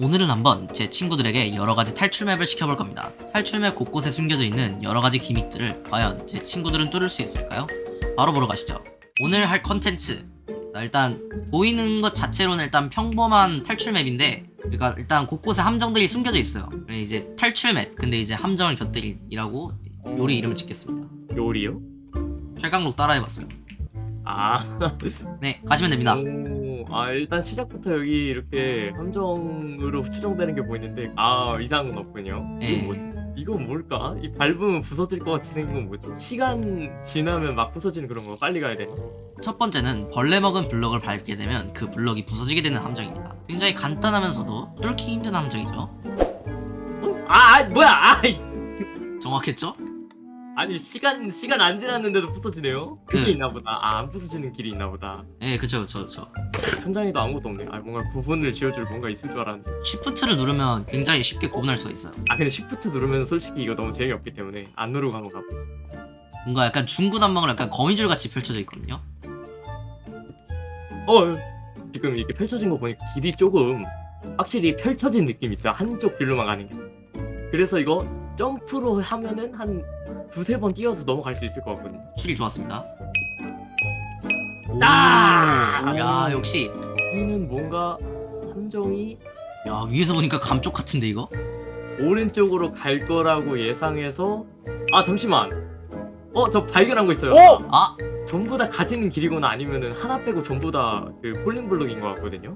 오늘은 한번 제 친구들에게 여러가지 탈출맵을 시켜볼 겁니다. 탈출맵 곳곳에 숨겨져 있는 여러가지 기믹들을 과연 제 친구들은 뚫을 수 있을까요? 바로 보러 가시죠. 오늘 할 컨텐츠. 자, 일단 보이는 것 자체로는 일단 평범한 탈출맵인데 그러니까 일단 곳곳에 함정들이 숨겨져 있어요. 이제 탈출맵. 근데 이제 함정을 곁들이라고 요리 이름을 짓겠습니다. 요리요? 최강록 따라해봤어요. 아, 네, 가시면 됩니다. 오, 아 일단 시작부터 여기 이렇게 함정으로 추정되는 게 보이는데 아 이상은 없군요. 예. 이건 뭐지? 이건 뭘까? 이 밟으면 부서질 것 같이 생긴 건 뭐지? 시간 지나면 막 부서지는 그런 거 빨리 가야 되나? 첫 번째는 벌레 먹은 블럭을 밟게 되면 그 블럭이 부서지게 되는 함정입니다. 굉장히 간단하면서도 뚫기 힘든 함정이죠. 어? 아, 아 뭐야? 아, 정확했죠? 아니 시간 시간 안 지났는데도 부서지네요? 그게 그- 있나 보다. 아 안 부서지는 길이 있나 보다. 예, 그쵸, 그쵸, 그쵸. 천장에도 아무것도 없네. 아 뭔가 구분을 지어줄 뭔가 있을 줄 알았는데. 쉬프트를 누르면 굉장히 쉽게 구분할 수가 있어요. 아 근데 쉬프트 누르면 솔직히 이거 너무 재미없기 때문에 안 누르고 한번 가보겠습니다. 뭔가 약간 중구난방으로 약간 거미줄 같이 펼쳐져 있거든요. 어 지금 이렇게 펼쳐진 거 보니까 길이 조금 확실히 펼쳐진 느낌이 있어 요 한쪽 길로만 가는 게 그래서 이거 점프로 하면은 한 두세 번 뛰어서 넘어갈 수 있을 것 같거든요 추리 좋았습니다. 아! 야, 역시. 여기는 뭔가 함정이 야, 위에서 보니까 감쪽 같은데, 이거? 오른쪽으로 갈 거라고 예상해서 아 잠시만 어 저 발견한 거 있어요 오! 아, 전부 다 가지는 길이거나 아니면은 하나 빼고 전부 다 그 폴링 블록인 것 같거든요.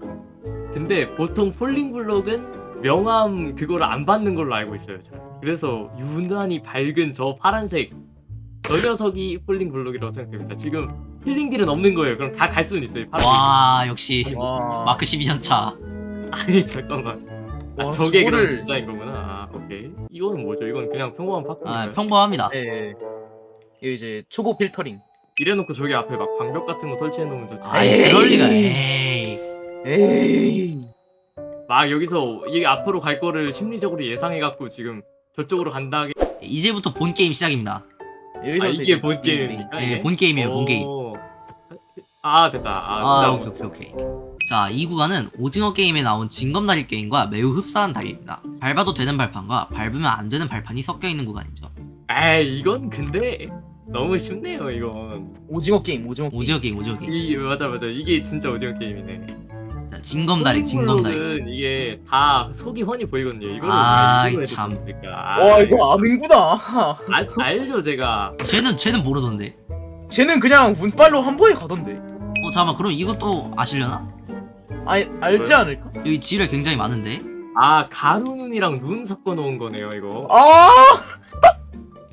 근데 보통 폴링 블록은 명암 그거를 안 받는 걸로 알고 있어요. 저는. 그래서 유난히 밝은 저 파란색 저 녀석이 폴링 블록이라고 생각됩니다. 지금 힐링 길은 없는 거예요. 그럼 다 갈 수는 있어요. 파란색. 와, 역시. 와. 마크 12년 차. 아니 잠깐만. 아, 와, 저게 그럼 저거를- 진짜인 거구나. 아, 오케이. 이거는 뭐죠? 이건 그냥 평범한 팝콘. 아, 평범합니다. 예. 이거 이제 초고 필터링. 이래놓고 저기 앞에 막 방벽 같은 거 설치해 놓으면 저 아이, 에이. 그럴 리가, 에이. 에이. 막 여기서 이게 앞으로 갈 거를 심리적으로 예상해갖고 지금 저쪽으로 간다. 이제부터 본 게임 시작입니다. 아 이게 본 게임입니까? 예? 본 게임이에요, 본 게임. 오. 아 됐다. 아, 아. 오케이, 오케이, 오케이. 자, 이 구간은 오징어 게임에 나온 징검다리 게임과 매우 흡사한 다리입니다. 밟아도 되는 발판과 밟으면 안 되는 발판이 섞여 있는 구간이죠. 에이 이건 근데 너무 쉽네요 이건. 오징어 게임, 오징어 게임. 오징어 게임, 오징어 게임. 이 맞아 맞아 이게 진짜 오징어 게임이네. 자, 징검다리, 징검다리. 은 이게 다 속이 뻔히 보이거든요. 이거를 아, 왜 이걸 참. 와, 이거 아는구나. 알, 알죠 제가. 쟤는, 쟤는 모르던데. 쟤는 그냥 운빨로 한 번에 가던데. 어, 잠깐만, 그럼 이것도 아시려나? 아, 알지 뭐요? 않을까? 여기 지뢰 굉장히 많은데? 아 가루 눈이랑 눈 섞어 놓은 거네요 이거. 아!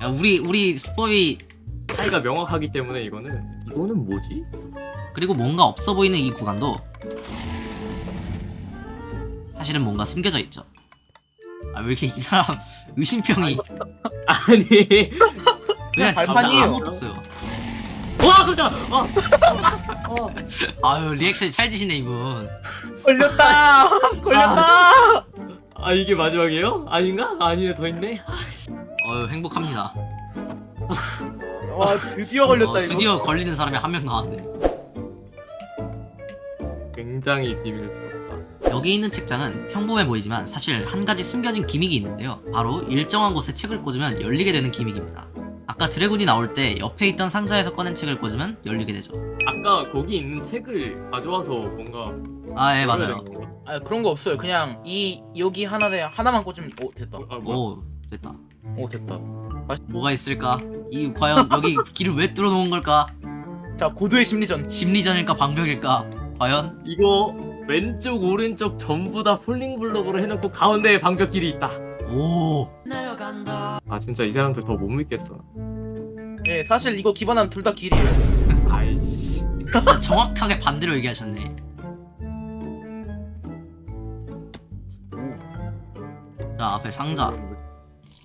야, 우리, 우리 수법이, 차이가 명확하기 때문에 이거는 이거는 뭐지? 그리고 뭔가 없어 보이는 이 구간도 사실은 뭔가 숨겨져 있죠. 아, 왜 이렇게 이 사람 의심병이 아니. 그냥 진짜 발판이에요. 아무것도 없어요. 와 깜짝. 어. 어. 아유, 리액션이 찰지시네, 이분. 걸렸다! 걸렸다! 아 이게 마지막이에요? 아닌가? 아니네 더 있네. 어유, 행복합니다. 와, 드디어 걸렸다, 어, 이거. 드디어 걸리는 사람이 한 명 나왔네. 굉장히 비밀스럽다. 여기 있는 책장은 평범해 보이지만 사실 한 가지 숨겨진 기믹이 있는데요. 바로 일정한 곳에 책을 꽂으면 열리게 되는 기믹입니다. 아까 드래곤이 나올 때 옆에 있던 상자에서 꺼낸 책을 꽂으면 열리게 되죠. 아까 거기 있는 책을 가져와서 뭔가 아, 예, 맞아요. 아, 그런 거 없어요. 그냥 이 여기 하나에 하나만 꽂으면 오, 됐다. 아, 뭐야? 오, 됐다. 오, 됐다. 뭐가 있을까? 이 과연 여기 길을 왜 뚫어 놓은 걸까? 자, 고도의 심리전. 심리전일까 방벽일까? 과연? 이거 왼쪽 오른쪽 전부 다 폴링 블록으로 해놓고 가운데에 방벽길이 있다. 오, 아 진짜 이 사람들 더 못 믿겠어. 예, 사실 이거 기반한 둘 다 길이에요. 아이씨. 진짜 정확하게 반대로 얘기하셨네. 자, 앞에 상자,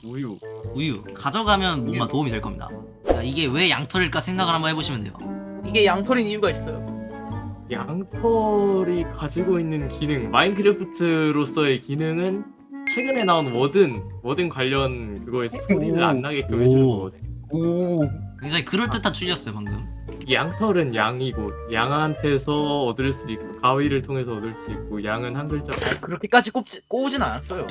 우유. 우유 가져가면 뭔가. 도움이 될 겁니다. 자, 이게 왜 양털일까 생각을 한번 해보시면 돼요. 이게 양털인 이유가 있어요. 양털이 가지고 있는 기능 마인크래프트로서의 기능은 최근에 나온 워든 워든 관련 그거에서 소리를 안 나게끔 해주는 오. 거거든. 오. 굉장히 그럴듯한 추리였어요 방금. 양털은 양이고 양한테서 얻을 수 있고 가위를 통해서 얻을 수 있고 양은 한 글자. 그렇게까지 꼽지, 꼬우진 않았어요.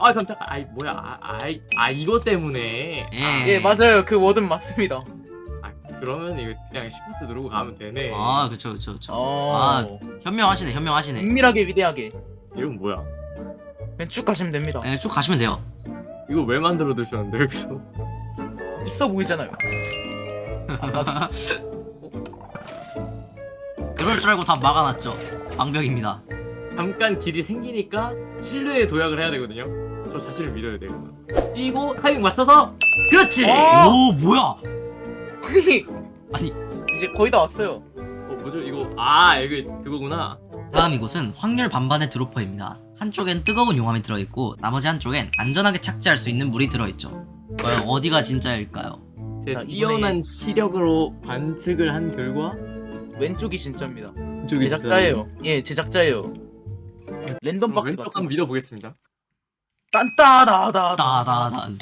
아 깜짝. 아이 뭐야? 아, 아이 아 이거 때문에. 예. 예 맞아요 그 워든 맞습니다. 아 그러면 이거 그냥 시프트 누르고 가면 되네. 아 그쵸 그쵸 그쵸 어. 아 현명하시네 현명하시네 은밀하게 위대하게 이건 뭐야? 그냥 쭉 가시면 됩니다. 예, 쭉 가시면 돼요 이거 왜 만들어 두셨는데 여기서? 있어 보이잖아요. 그럴 줄 알고 다 막아놨죠 방벽입니다 잠깐 길이 생기니까 신뢰의 도약을 해야 되거든요. 저 자신을 믿어야 돼요. 뛰고 타이밍 맞춰서 그렇지. 어! 오 뭐야 아니 아니 이제 거의 다 왔어요. 어 뭐죠 이거? 아 이거 그거구나. 다음 이곳은 확률 반반의 드로퍼입니다 한쪽엔 뜨거운 용암이 들어있고 나머지 한쪽엔 안전하게 착지할 수 있는 물이 들어있죠 과연 어디가 진짜일까요? 제 자, 이번에- 뛰어난 시력으로 관측을 한 결과 왼쪽이 진짜입니다. 이쪽이 제작자예요. 예 제작자예요. 랜덤 진짜예요. 박스 왼쪽 한번 믿어보겠습니다. 딴따다다다 따다단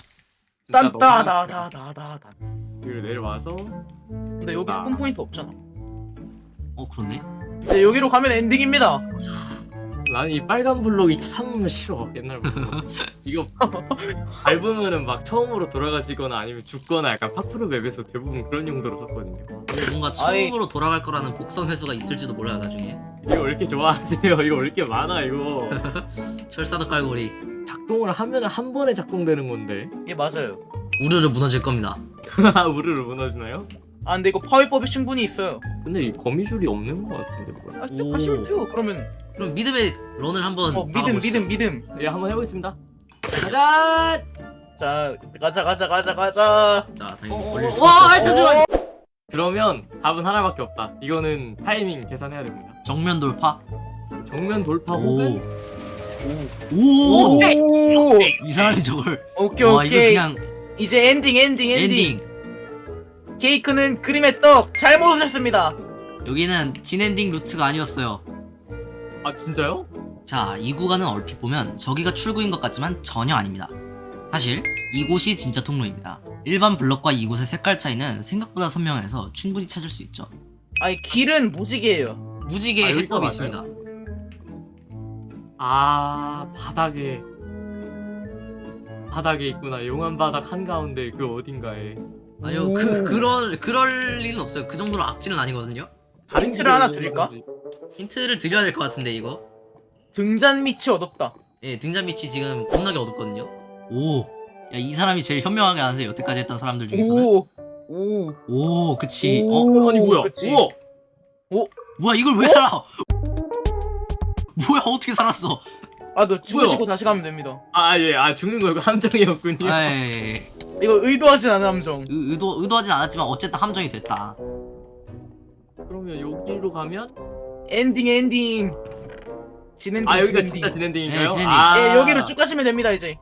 진짜 너무 딴따다다다다 다. 여기로 내려와서 근데 여기 아. 스폰 포인트 없잖아. 어 그렇네 이제 여기로 가면 엔딩입니다. 나는 이 빨간 블록이 참 싫어 옛날부터 이거 밟으면은 막 처음으로 돌아가시거나 아니면 죽거나 약간 파쿠르 맵에서 대부분 그런 용도로 썼거든요 뭔가 처음으로 돌아갈 거라는 복선 회수가 있을지도 몰라요 나중에 이거 왜 이렇게 좋아하세요 이거 왜 이렇게 많아 이거 철사도 깔고 우리 작동을 하면 한 번에 작동되는 건데 예 맞아요. 우르르 무너질 겁니다 우르르 무너지나요? 아 근데 이거 파위법이 충분히 있어요. 근데 이 거미줄이 없는 것 같은데 뭐야 아, 쭉 오. 가시면 돼요. 그러면 그럼 믿음의 런을 한번 어 믿음 박아보시죠. 믿음 믿음. 예 한번 해보겠습니다 가자 자 가자 가자 가자 가자. 자 어, 당연히 어, 걸릴 어, 수 와, 없죠 잠시만. 그러면 답은 하나밖에 없다 이거는 타이밍 계산해야 됩니다 정면 돌파 정면 돌파 오. 혹은 오. 오. 이 사람이 저걸 오케이 와 이거 오케이. 그냥 이제 엔딩 엔딩 엔딩. 엔딩 케이크는 그림의 떡 잘못 오셨습니다. 여기는 진엔딩 루트가 아니었어요 아 진짜요? 자, 이 구간은 얼핏 보면 저기가 출구인 것 같지만 전혀 아닙니다. 사실 이곳이 진짜 통로입니다. 일반 블럭과 이곳의 색깔 차이는 생각보다 선명해서 충분히 찾을 수 있죠. 아니 길은 무지개예요. 무지개 아, 여기가 해법이 맞아요? 있습니다. 아 바닥에 바닥에 있구나 용암 바닥 한가운데 그 어딘가에 아니요, 오. 그 그럴 그럴 리는 없어요. 그 정도로 악질은 아니거든요. 다른 힌트를 하나 드릴까? 힌트를 드려야 될 것 같은데 이거. 등잔 밑이 어둡다. 예, 등잔 밑이 지금 겁나게 어둡거든요. 오, 야 이 사람이 제일 현명하게 아는데 여태까지 했던 사람들 중에서는. 오. 오. 오, 그치. 어, 오. 아니 뭐야 그치. 우와 뭐야 이걸 왜 살아? 뭐야 어떻게 살았어? 아너 죽으시고? 다시 가면 됩니다. 아 예 아 죽는 거 이거 함정이었군요 아, 예, 예, 예. 이거 의도하진 않은 함정. 의- 의도 의도하진 않았지만 어쨌든 함정이 됐다. 그러면 여기로 가면 엔딩 엔딩. 진엔딩 아 여기가 진엔딩. 진짜 진엔딩인가요? 네, 진엔딩. 아, 예 여기로 쭉 가시면 됩니다 이제.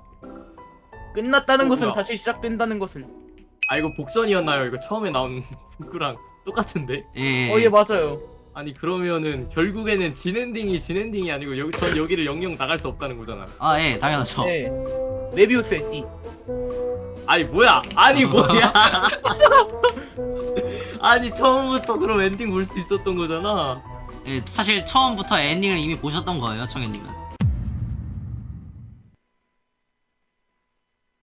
끝났다는 어, 것은 뭐야? 다시 시작된다는 것을. 아 이거 복선이었나요? 이거 처음에 나온 북구랑 똑같은데 예. 어예 맞아요. 아니 그러면은 결국에는 진엔딩이 진엔딩이 아니고 여기 전 여기를 영영 나갈 수 없다는 거잖아 아, 예, 당연하죠. 네. 메비우스의 띠. 아니 뭐야 아니 뭐야 아니 처음부터 그럼 엔딩 볼 수 있었던 거잖아 예, 사실 처음부터 엔딩을 이미 보셨던 거예요, 청현님은.